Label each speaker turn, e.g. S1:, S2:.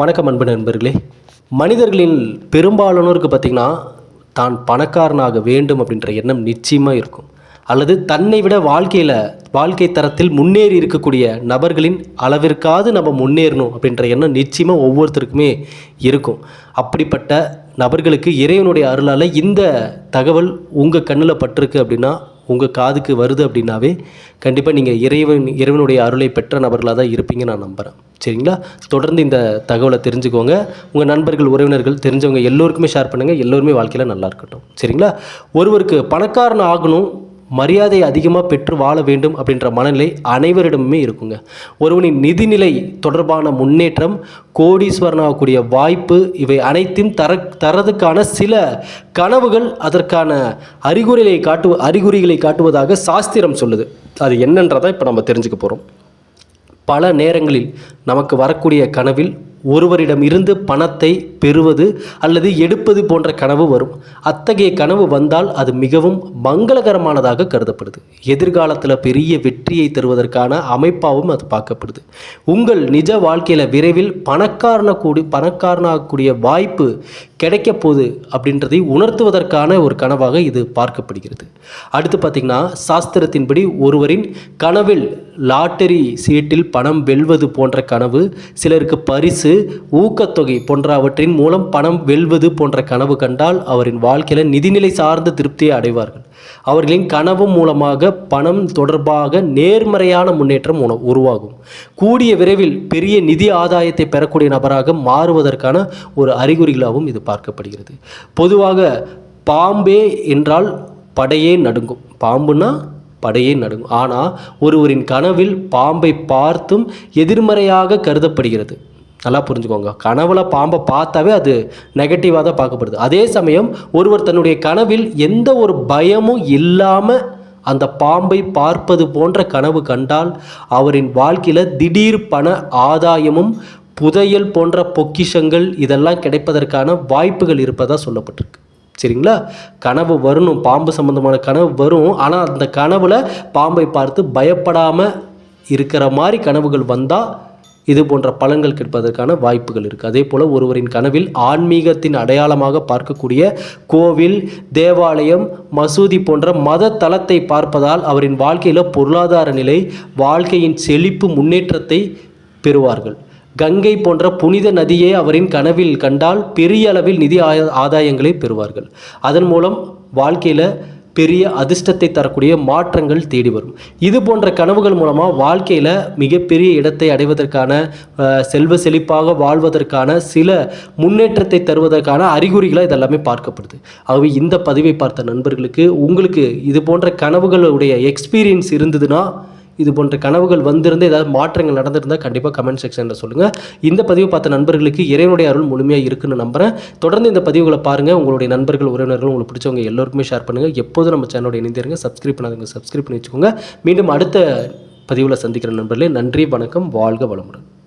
S1: வணக்கம் அன்பு நண்பர்களே. மனிதர்களின் பெரும்பாலானோருக்கு பார்த்திங்கன்னா தான் பணக்காரனாக வேண்டும் அப்படின்ற எண்ணம் நிச்சயமாக இருக்கும். அல்லது தன்னை விட வாழ்க்கையில் வாழ்க்கை தரத்தில் முன்னேறி இருக்கக்கூடிய நபர்களின் அளவிற்காவது நம்ம முன்னேறணும் அப்படின்ற எண்ணம் நிச்சயமாக ஒவ்வொருத்தருக்குமே இருக்கும். அப்படிப்பட்ட நபர்களுக்கு இறைவனுடைய அருளால் இந்த தகவல் உங்கள் கண்ணில் பட்டிருக்கு அப்படின்னா உங்கள் காதுக்கு வருது அப்படின்னாவே கண்டிப்பாக நீங்கள் இறைவன் இறைவனுடைய அருளை பெற்ற நபர்களாக தான் இருப்பீங்க நான் நம்புகிறேன் சரிங்களா? தொடர்ந்து இந்த தகவலை தெரிஞ்சுக்கோங்க. உங்கள் நண்பர்கள் உறவினர்கள் தெரிஞ்சவங்க எல்லோருக்குமே ஷேர் பண்ணுங்கள் எல்லோருமே வாழ்க்கையில் நல்லா இருக்கட்டும். சரிங்களா? ஒருவருக்கு பணக்காரன் ஆகணும் மரியாதை அதிகமாக பெற்று வாழ வேண்டும் அப்படின்ற மனநிலை அனைவரிடமுமே இருக்குங்க. ஒருவனின் நிதிநிலை தொடர்பான முன்னேற்றம் கோடீஸ்வரனாகக்கூடிய வாய்ப்பு இவை அனைத்தையும் தர தரதுக்கான சில கனவுகள் அதற்கான அறிகுறிகளை காட்டு அறிகுறிகளை காட்டுவதாக சாஸ்திரம் சொல்லுது. அது என்னன்றதை இப்போ நம்ம தெரிஞ்சுக்க போகிறோம் பல நேரங்களில் நமக்கு வரக்கூடிய கனவில் ஒருவரிடம் இருந்து பணத்தை பெறுவது அல்லது எடுப்பது போன்ற கனவு வரும். அத்தகைய கனவு வந்தால் அது மிகவும் மங்களகரமானதாக கருதப்படுது. எதிர்காலத்தில் பெரிய வெற்றியை தருவதற்கான அமைப்பாகவும் அது பார்க்கப்படுது. உங்கள் நிஜ வாழ்க்கையில் விரைவில் பணக்காரன கூடி பணக்காரனாகக்கூடிய வாய்ப்பு கிடைக்க போகுது அப்படின்றதை உணர்த்துவதற்கான ஒரு கனவாக இது பார்க்கப்படுகிறது. அடுத்து பார்த்திங்கன்னா சாஸ்திரத்தின்படி ஒருவரின் கனவில் லாட்டரி சீட்டில் பணம் வெல்வது போன்ற கனவு சிலருக்கு பரிசு ஊக்கத்தொகை போன்றவற்றின் மூலம் பணம் வெல்வது போன்ற கனவு கண்டால் அவரின் வாழ்க்கையில் நிதிநிலை சார்ந்த திருப்தியை அடைவார்கள். அவர்களின் கனவு மூலமாக பணம் தொடர்பாக நேர்மறையான முன்னேற்றம் உருவாகும். கூடிய விரைவில் பெரிய நிதி ஆதாயத்தை பெறக்கூடிய நபராக மாறுவதற்கான ஒரு அறிகுறிகளாகவும் இது பார்க்கப்படுகிறது. பொதுவாக பாம்பே என்றால் படையே நடுங்கும். பாம்புனா படையே நடுங்கும். ஆனால் ஒருவரின் கனவில் பாம்பை பார்த்தும் எதிர்மறையாக கருதப்படுகிறது. நல்லா புரிஞ்சுக்கோங்க. கனவுல பாம்பை பார்த்தாவே அது நெகட்டிவாக தான் பார்க்கப்படுது. அதே சமயம் ஒருவர் தன்னுடைய கனவில் எந்த ஒரு பயமும் இல்லாமல் அந்த பாம்பை பார்ப்பது போன்ற கனவு கண்டால் அவரின் வாழ்க்கையில் திடீர் பண ஆதாயமும் புதையல் போன்ற பொக்கிஷங்கள் இதெல்லாம் கிடைப்பதற்கான வாய்ப்புகள் இருப்பதாக சொல்லப்பட்டிருக்கு. சரிங்களா? கனவு வரணும் பாம்பு சம்பந்தமான கனவு வரும். ஆனால் அந்த கனவில் பாம்பை பார்த்து பயப்படாமல் இருக்கிற மாதிரி கனவுகள் வந்தால் இது போன்ற பலன்கள் கிடைப்பதற்கான வாய்ப்புகள் இருக்குது அதே போல் ஒருவரின் கனவில் ஆன்மீகத்தின் அடையாளமாக பார்க்கக்கூடிய கோவில் தேவாலயம் மசூதி போன்ற மத தளத்தை பார்ப்பதால் அவரின் வாழ்க்கையில் பொருளாதார நிலை வாழ்க்கையின் செழிப்பு முன்னேற்றத்தை பெறுவார்கள். கங்கை போன்ற புனித நதியை அவரின் கனவில் கண்டால் பெரிய அளவில் நிதி ஆதாயங்களை பெறுவார்கள். அதன் மூலம் வாழ்க்கையில் பெரிய அதிர்ஷ்டத்தை தரக்கூடிய மாற்றங்கள் தேடி வரும். இது போன்ற கனவுகள் மூலமாக வாழ்க்கையில் மிகப்பெரிய இடத்தை அடைவதற்கான செல்வ செழிப்பாக வாழ்வதற்கான சில முன்னேற்றத்தை தருவதற்கான அறிகுறிகளாக இதெல்லாமே பார்க்கப்படுது. ஆகவே இந்த பதிவை பார்த்த நண்பர்களுக்கு உங்களுக்கு இது போன்ற கனவுகளுடைய எக்ஸ்பீரியன்ஸ் இருந்ததுன்னா இது போன்ற கனவுகள் வந்திருந்து ஏதாவது மாற்றங்கள் நடந்திருந்தால் கண்டிப்பாக கமெண்ட் செக்ஷனில் சொல்லுங்கள் இந்த பதிவு பார்த்த நண்பர்களுக்கு இறைவனுடைய அருள் முழுமையாக இருக்குன்னு நம்புகிறேன் தொடர்ந்து இந்த பதிவுகளை பாருங்கள் உங்களுடைய நண்பர்கள் உறவினர்கள் உங்களுக்கு பிடிச்சவங்க எல்லோருக்குமே ஷேர் பண்ணுங்கள் எப்போதும் நம்ம சேனலோட இணைந்திருங்க. சப்ஸ்கிரைப் பண்ணாதவங்க சப்ஸ்கிரைப் பண்ணி வச்சுக்கோங்க. மீண்டும் அடுத்த பதிவில் சந்திக்கிற நண்பர்களே நன்றி வணக்கம் வாழ்க வளமுடன்.